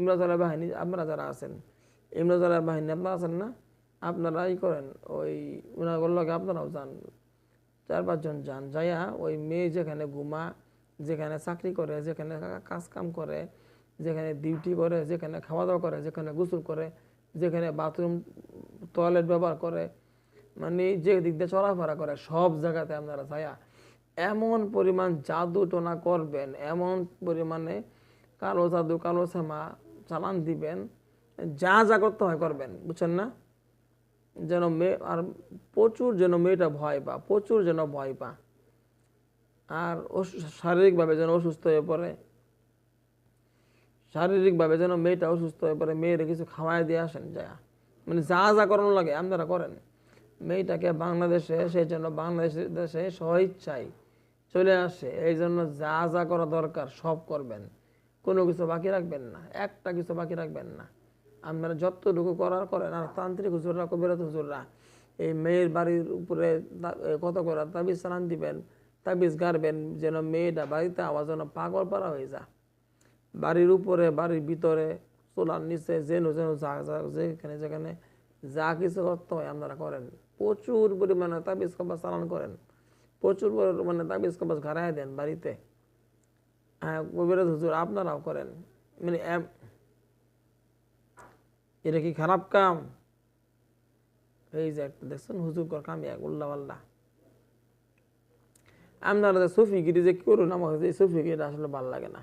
ইমরাজওয়ালা বাহিনী, আপনারা যারা আছেন ইমরাজওয়ালা বাহিনী আপনারা আছেন না? আপনারা ই করেন, ওই উনাগুলোর লগে আপনারাও যান, চার পাঁচজন যান, যাইয়া ওই মেয়ে যেখানে ঘুমা, যেখানে চাকরি করে, যেখানে কাজ কাম করে, যেখানে ডিউটি করে, যেখানে খাওয়া দাওয়া করে, যেখানে গোসল করে, যেখানে বাথরুম টয়লেট ব্যবহার করে মানে যে দিক দিয়ে চলাফেরা করে, সব জায়গাতে আপনারা যাইয়া এমন পরিমাণ জাদু টোনা করবেন, এমন পরিমাণে কালো জাদু, কালো শ্যামা চালান দিবেন, যা যা করতে হয় করবেন, বুঝছেন না? যেন মেয়ে আর প্রচুর যেন মেয়েটা ভয় পা প্রচুর যেন ভয় পা আর শারীরিকভাবে যেন অসুস্থ হয়ে পড়ে। শারীরিকভাবে যেন মেয়েটা অসুস্থ হয়ে পড়ে, মেয়ের কিছু খাওয়াই দিয়ে আসেন যা মানে যা যা করানো লাগে, আপনারা করেন। মেয়েটাকে বাংলাদেশে সেই জন্য বাংলাদেশের দেশে স্বইচ্ছায় চলে আসে, এই জন্য যা যা করা দরকার সব করবেন। কোনো কিছু বাকি রাখবেন না, একটা কিছু বাকি রাখবেন না। আপনারা যতটুকু করার করেন, আর তান্ত্রিক হুজুররা, কবিরাত হুজুররা, এই মেয়ের বাড়ির উপরে কত করে তাবিজ চালান দিবেন, তাবিজ গাড়বেন, যেন মেয়েটা বাড়িতে আওয়াজ যেন পাগল পারা হয়ে যা বাড়ির উপরে, বাড়ির ভিতরে, চোলার নিচে, যেন যেন যা যা, যেখানে যেখানে যা কিছু করতে হয় আপনারা করেন। প্রচুর পরিমাণে তাবিজ কবাজ চালান করেন। প্রচুর পরিমাণে তাবিজ কবাজ ঘাড়ায় দেন বাড়িতে। হ্যাঁ হুজুর আপনারাও করেন। মানে এটা কি খারাপ কাম? এই যে একটা দেখছেন, হুজুর কর কাম আল্লাহ আপনারা সুফিগিরি যে করুন আমার এই সুফিগিরিটা আসলে ভালো লাগে না।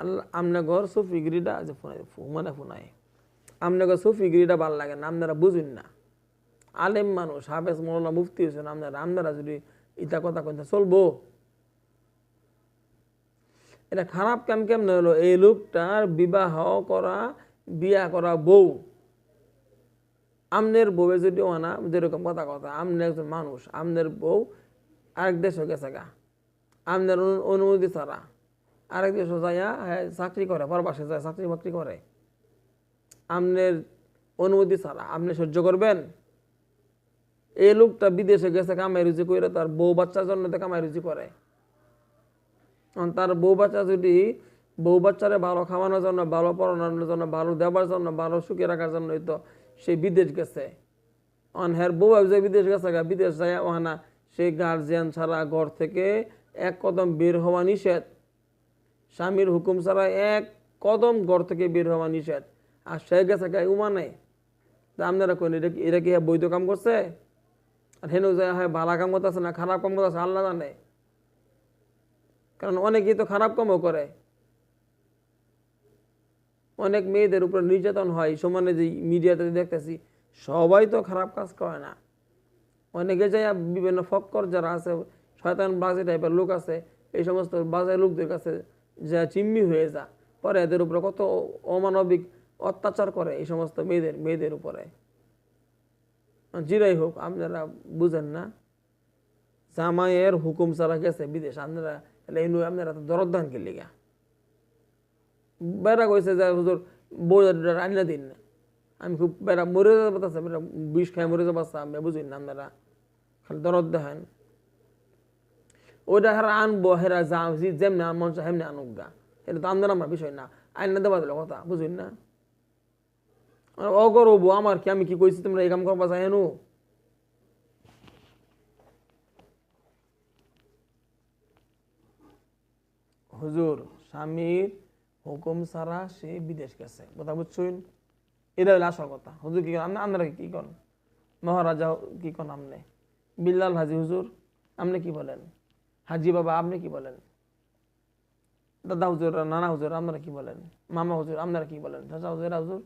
আল্লাহ, আমনে ঘর সুফিগিরিটা যে ফোনাই মানে ফোনাই আমনে ঘর সুফিগিরিটা ভালো লাগে না, আপনারা বুঝুন না। আলেম মানুষ, হাফেজ মৌলানা মুফতি হয়েছেন আপনারা আপনারা যদি ইটা কথা কইতে চলবো এটা খারাপ কাম কেমনে হলো? এই লোকটার বিবাহ করা বিয়া করা বউ। আমনের বউয়ে যদি আনা যেরকম কথা কথা আমনে একজন মানুষ আমনের বউ আরেক দেশে গেছে গা। আমনের অনুমতি ছাড়া। আরেক দেশে যাইয়া হ্যাঁ, চাকরি করে পরবাসে যায় চাকরি বাকরি করে। আমনের অনুমতি ছাড়া আপনি সহ্য করবেন? এই লোকটা বিদেশে গেছে কামাই রুজি করে তার বউ বাচ্চার জন্য কামাই রুজি করে। তার বউ বাচ্চা যদি বউ বাচ্চারে ভালো খাওয়ানোর জন্য, ভালো পড়ানোর জন্য, ভালো দেওয়ার জন্য, ভালো সুখে রাখার জন্যই তো সে বিদেশ গেছে। অন হ্যার বউ যে বিদেশ গেছে বিদেশ যায় ওহানা সেই গার্জিয়ান ছাড়া ঘর থেকে এক কদম বের হওয়া নিষেধ। স্বামীর হুকুম ছাড়া এক কদম ঘর থেকে বের হওয়া নিষেধ। আর সে গেছে গায়ে উমানে। তা আপনারা কোন এটা কি এটা কি বৈধ কাম করছে? আর হেন যায় হয়, ভালো কাম করতেছে না, খারাপ কাম করতেছে, আল্লাহ জানে। কারণ অনেকেই তো খারাপ কামও করে। অনেক মেয়েদের উপরে নির্যাতন হয় সমানে যে মিডিয়াতে দেখতেছি, সবাই তো খারাপ কাজ করে না। অনেকে যায় বিভিন্ন ফক্কর যারা আছে, শয়তান বাজে টাইপের লোক আছে, এই সমস্ত বাজে লোকদের কাছে যা চিম্মি হয়ে যা পরে এদের উপরে কত অমানবিক অত্যাচার করে এই সমস্ত মেয়েদের মেয়েদের উপরে। জিরাই হোক, আপনারা বুঝেন না। জামাইয়ের হুকুম ছাড়া গেছে বিদেশ। আপনারা তাহলে এই নয় আপনারা তো দরদান কে লিগা? বেড়া কইছে যে, হুজুর, বউ আনিনা দিন আমি খুব বেড়া মরে যাব বেড়া বিষ খাই মরে যাব আমি বুঝিন না আপনারা। খালি দরদ দেখেন। ওইটা হেরা আনব, হেরা যা যেমনি মন চায় হেমনি আনুক গা। এটা তো আমাদের আমার বিষয় না। আইন দেওয়া দিল কথা, বুঝুন না? অগরব, আমার কি, আমি কি কইছি তোমরা এই কাম করবা চাই হেনু হুজুর, স্বামীর হুকুম ছাড়া সে বিদেশ গেছে। কথা বুঝছুন? এটা হলো আসল কথা। হুজুর কি করেন আপনারা কি করেন মহারাজা কি করেন আপনি বিল্লাল হাজি হুজুর আপনি কি বলেন? হাজি বাবা, আপনি কি বলেন? দাদা হুজুর, নানা হুজুর আপনারা কি বলেন? মামা হুজুর আপনারা কি বলেন? চাচা হুজুর হুজুর?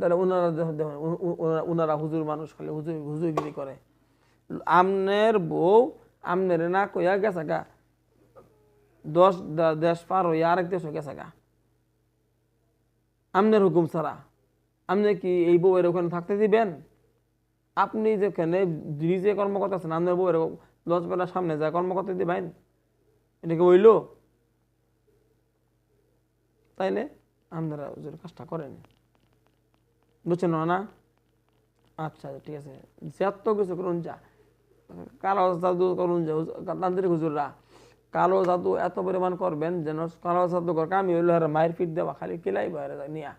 তাহলে ওনারা দেখুন ওনারা হুজুর মানুষ খালি হুজুর হুজুরগিরি করে। আমনের বউ আমনের না কইয়া গেছে গা। দশ দেশ পার হইয়া আরেক দেশ হয়ে গেছে গা। আমনের হুকুম ছাড়া। আপনি কি এই বউয়ের ওখানে থাকতে দিবেন? আপনি যেখানে নিজে কর্মকর্তা আছেন আপনার বউয়ের বেলার সামনে যায় কর্মকর্তা দিবেন, এটা কি হইল? তাইলে আপনারা হুজুর কাজটা করেন। বুঝছেন না? আচ্ছা ঠিক আছে। যে যত কিছু করুন যা। কালো জাদু করুন যা তান্ত্রিক হুজুররা। কালো জাদু এত পরিমাণ করবেন যেন কালো জাদু কর। কামি হইল মায়ের ফিট দেওয়া, খালি কিলাই বাইরে নিয়া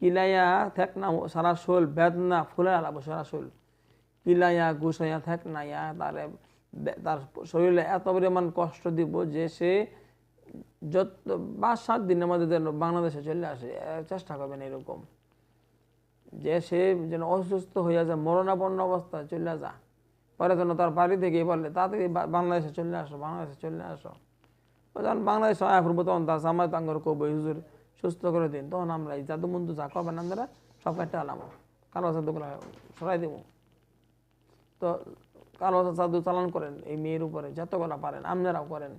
কিলাইয়া থাক না সারা শোল, বেদনা ফুলে আলাবো সারা শোল। কিলাইয়া গুছাইয়া থাক না ইয়া, তারে তার শরীরে এত পরিমাণ কষ্ট দিব যে সে যত পাঁচ, সাত দিনের মধ্যে যেন বাংলাদেশে চলে আসে। চেষ্টা করবেন এরকম। যে সে যেন অসুস্থ হইয়া যায়, মরণাপন্ন অবস্থায় চলে যা পরে যেন তার বাড়ি থেকে বললে তাড়াতাড়ি বাংলাদেশে চলে আসো, বাংলাদেশে চলে আসো। যখন বাংলাদেশে আয়া করব তখন তার জামাই তাঙ্গর কবই হুজুর সুস্থ করে দিন। তখন আমরা এই জাদু মন্দু যা করবেন আমরা সব কাটতে আলাম। কালো জাদুগুলো সরাই দেবো। তো কালো জাদু চালান করেন এই মেয়ের উপরে, যতগুলো পারেন, আপনারাও করেন।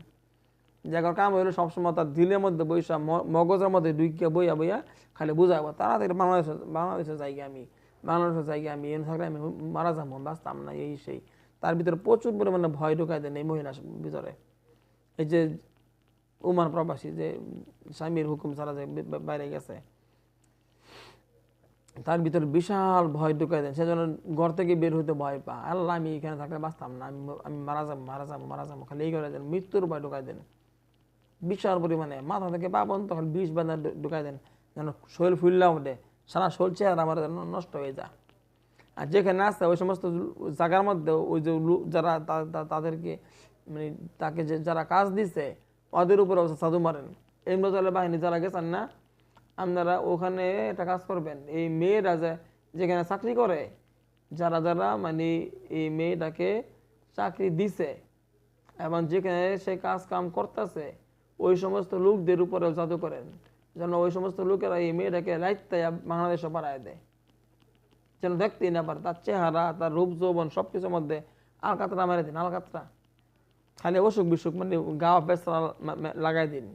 জায়গার কাম হইল সবসময় তার দিলের মধ্যে বৈশা মগজের মধ্যে ডুইকিয়া বইয়া বইয়া খালি বুঝাবো তাড়াতাড়ি বাংলাদেশে বাংলাদেশের জায়গা আমি। বাংলাদেশের জায়গা আমি এনে থাকলে আমি মারা যাব বাঁচতাম না, এই সেই। তার ভিতরে প্রচুর পরিমাণে ভয় ঢুকাই দেন এই মহিলার ভিতরে। এই যে উমান প্রবাসী যে স্বামীর হুকুম ছাড়া যে বাইরে গেছে, তার ভিতরে বিশাল ভয় ঢুকাই দেন সেজন্য ঘর থেকে বের হইতে ভয় পা আল্লাহ, আমি এখানে থাকলে বাঁচতাম না, আমি আমি মারা যাব মারা যাব মারা যাব। খালি এই করে দেন, মৃত্যুর ভয় ঢুকাই দেন। বিশাল পরিমাণে, মাথা থেকে পা খালি বিষ বাঁধা ঢুকাই দেন। যেন শরীর ফুললা ওঠে। সারা শরীর চেহারা আমার নষ্ট হয়ে যায়। আর যেখানে আসছে ওই সমস্ত জায়গার মধ্যে ওই যে যারা তাদেরকে মানে তাকে যে যারা কাজ দিছে, ওদের উপরে অবস্থা সাধু মারেন। ইমরতালের বাহিনী যারা গেছেন না, আপনারা ওখানে একটা কাজ করবেন। এই মেয়েরা যে যেখানে চাকরি করে, যারা যারা মানে এই মেয়েটাকে চাকরি দিছে, এবং যেখানে সে কাজ কাম করতেছে, ওই সমস্ত লোকদের উপরেও জাদু করেন। যেন ওই সমস্ত লোকেরা এই মেয়েটাকে রাইতে বাংলাদেশে পাঠায় দেয়। যেন দেখতেই না পারে, তার চেহারা, তার রূপ, যৌবন সব কিছুর মধ্যে আলকাতরা মেরে দিন, আলকাতরা। খালি অসুখ বিসুখ মানে গা বেসরা লাগাই দিন।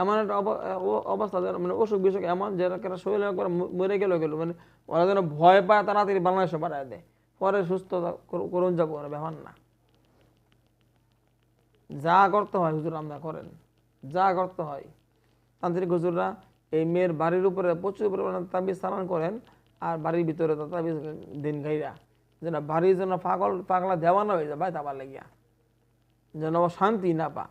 এমন একটা অবস্থা যেন মানে অসুখ বিসুখ এমন যে একেবারে শরীরে একবার মরে গেল গেল মানে ওরা যেন ভয় পায় তাড়াতাড়ি বাংলাদেশে পাঠায় দেয়। পরে সুস্থ করুন যাব ওরা ব্যাপার না। যা করতে হয় হুজুর, আমরা করেন। যা করতে হয়। তান্ত্রিক হুজুররা এই মেয়ের বাড়ির উপরে প্রচুর পরিমাণে তাবিজ চালান করেন আর বাড়ির ভিতরে তাবিজ দিন গাইরা যেন বাড়ির জন্য পাগল, পাগলা দেওয়ানো হয়ে যায় ভাই লাগিয়া। যেন শান্তি না পা।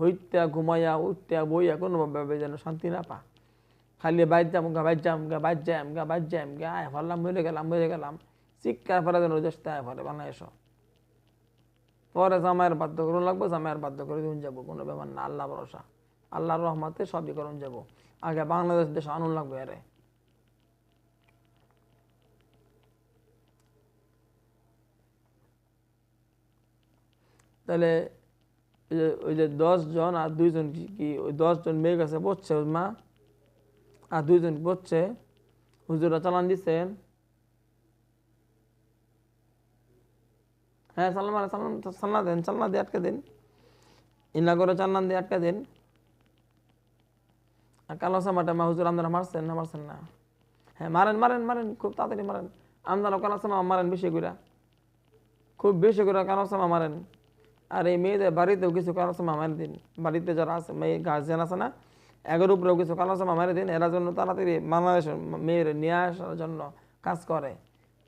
হইত্যা, ঘুমাইয়া, উঠত্যা, বইয়া কোনোভাবে যেন শান্তি না পা। খালি বাইর যাম গা বাইর যাম গা বাইর যাম গা বাইর যাম গা, আয় ফেললাম, মরে গেলাম মরে গেলাম। চিৎকার ফেলে যেন দেশটা আয় ফেলে বাংলাদেশ পরে জামাইয়ের বাধ্য করুন, লাগবে জামাইয়ের বাধ্য করে দিন যাব, কোনো ব্যাপার না, আল্লাহ ভরসা। আল্লাহর রহমতে সবই করুন যাব। আগে বাংলাদেশ দেশ আনুন লাগবে আরে। তাহলে ওই যে দশ জন আর দুইজন কি ওই জন মেয়ে কাছে ওর মা। আর দুইজন পড়ছে হুজুরা চালান দিচ্ছেন। হ্যাঁ চালান মারা চালান চালনা দেন চালনা দিয়ে আটকে দিন। ইনা করে চালান দিয়ে আটকে দিন। কালো সামাটা মা হুজুর আপনারা মারছেন, না মারছেন না? হ্যাঁ মারেন মারেন মারেন, খুব তাড়াতাড়ি মারেন। আপনারা কালো সামা মারেন বেশি করে খুব বেশি করে কালো সামা মারেন। আর এই মেয়েদের বাড়িতেও কিছু কালো সামা মারি দিন। বাড়িতে যারা আছে, মেয়ে গার্জিয়ান আছে না, এগারো উপরেও কিছু কালো সামা মারি দিন। এরা জন্য তাড়াতাড়ি বাংলাদেশের মেয়ের নিয়ে আসার জন্য কাজ করে।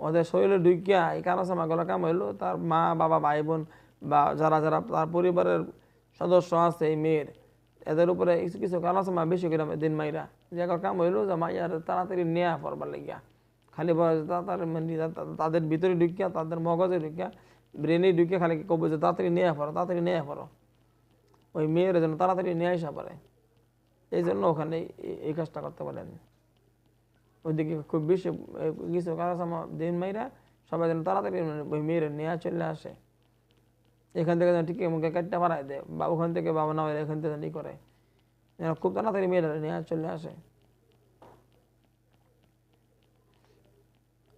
ওদের শরীরে ঢুকিয়া এই কালো সামাগুলো কাম হইল, তার মা, বাবা, ভাই, বোন বা যারা যারা তার পরিবারের সদস্য আছে এই মেয়ের এদের উপরে কিছু কিছু কালো সামা বেশি করে দিন মাইরা। যে কাম হইল, যে মাইয়ার তাড়াতাড়ি নেয়া পড়বার লাগিয়া। খালি মানে তাদের ভিতরে ঢুকিয়া, তাদের মগজে ঢুকিয়া ব্রেনে ঢুকিয়া খালি কব যে তাড়াতাড়ি নেয়া পড়ো, তাড়াতাড়ি নেয়া পড়ো। ওই মেয়ের যেন তাড়াতাড়ি নিয়ে আসা পারে এই জন্য ওখানে এই- কাজটা করতে পারেন। ওইদিকে খুব বেশি কিছু কারও সময় দিন মাইরা, সবাই যেন তাড়াতাড়ি ওই মেয়ের নিয়ে চলে আসে। এখান থেকে যেন টিকে মুখে কাটতে পারায় দেয়। বা ওখান থেকে বাবা না এখান থেকে ই করে। যেন খুব তাড়াতাড়ি মেয়েরা নিয়ে চলে আসে।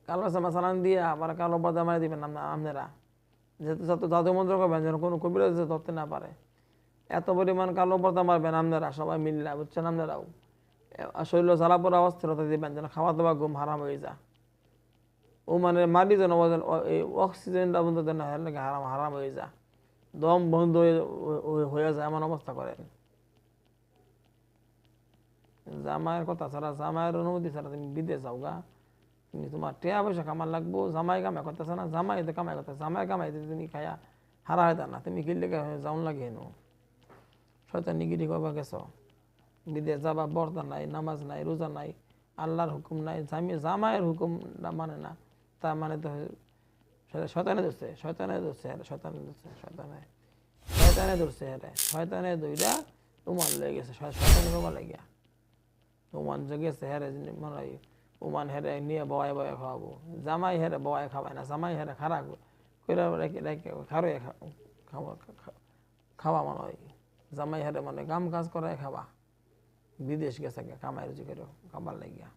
কালো সামা সালান দিয়ে আবার কালো পর্দা মারি দিবেন আপনা- আপনারা। যেহেতু যত জাদু মন্ত্র করবেন, যেন কোনো কবিরাজ যেন ধরতে না পারে। এত পরিমাণ কালো পর্দা মারবেন আপনারা, সবাই মিললে, বুঝছেন আপনারাও? শরীর জ্বালাপোড়া অস্থিরতা দিবেন, যেন খাওয়া দাওয়া ঘুম হারাম হয়ে যা ও মানে মারি যেন অক্সিজেনটা বন্ধ যেন হারাম হারাম হয়ে যায়। দম বন্ধ হয়ে যায় এমন অবস্থা করেন। জামাইয়ের কথা ছাড়া, জামাইয়ের অনুমতি ছাড়া তুমি বিদেশ যাও গা। তুমি তোমার টেয়া পয়সা কামার লাগবো, জামাই কামাই করতেছে না, জামাই কামাই করতেছে, জামাই কামাই তুমি খায়া হারা হয় না তুমি লেগে যাওন লাগে হেন শয়তান নিগিরি করবা গেছ। বিদেশ যাবা বর্দা নাই, নামাজ নাই, রোজা নাই, আল্লাহর হুকুম নাই। জামি, জামাইয়ের হুকুম না মানে না তা মানে তো শয়তানে ধরছে শয়তানে ধরছে হ্যাঁ শয়তানে ধরছে, শয়তানে। শয়তানে ধরছে হ্যাঁ শয়তানে দইরা উমান লেগে গেছে শয়- শয়তানে বাবা লাগিয়া। উমান যে গেছে হ্যাঁ মনে হয় উমান হেরে নিয়ে বয় বয় খাওয়াবো। জামাই হেরে বয় খাওয়ায় না, জামাই হেরে খারা কইরা রেখে রেখে খারো খাওয়া খাওয়া মনে হয়। জামাই হেরে মানে কাম কাজ করায় খাওয়া বিদেশ গেছে কামাই রুজি করে খাবার লাগিয়া।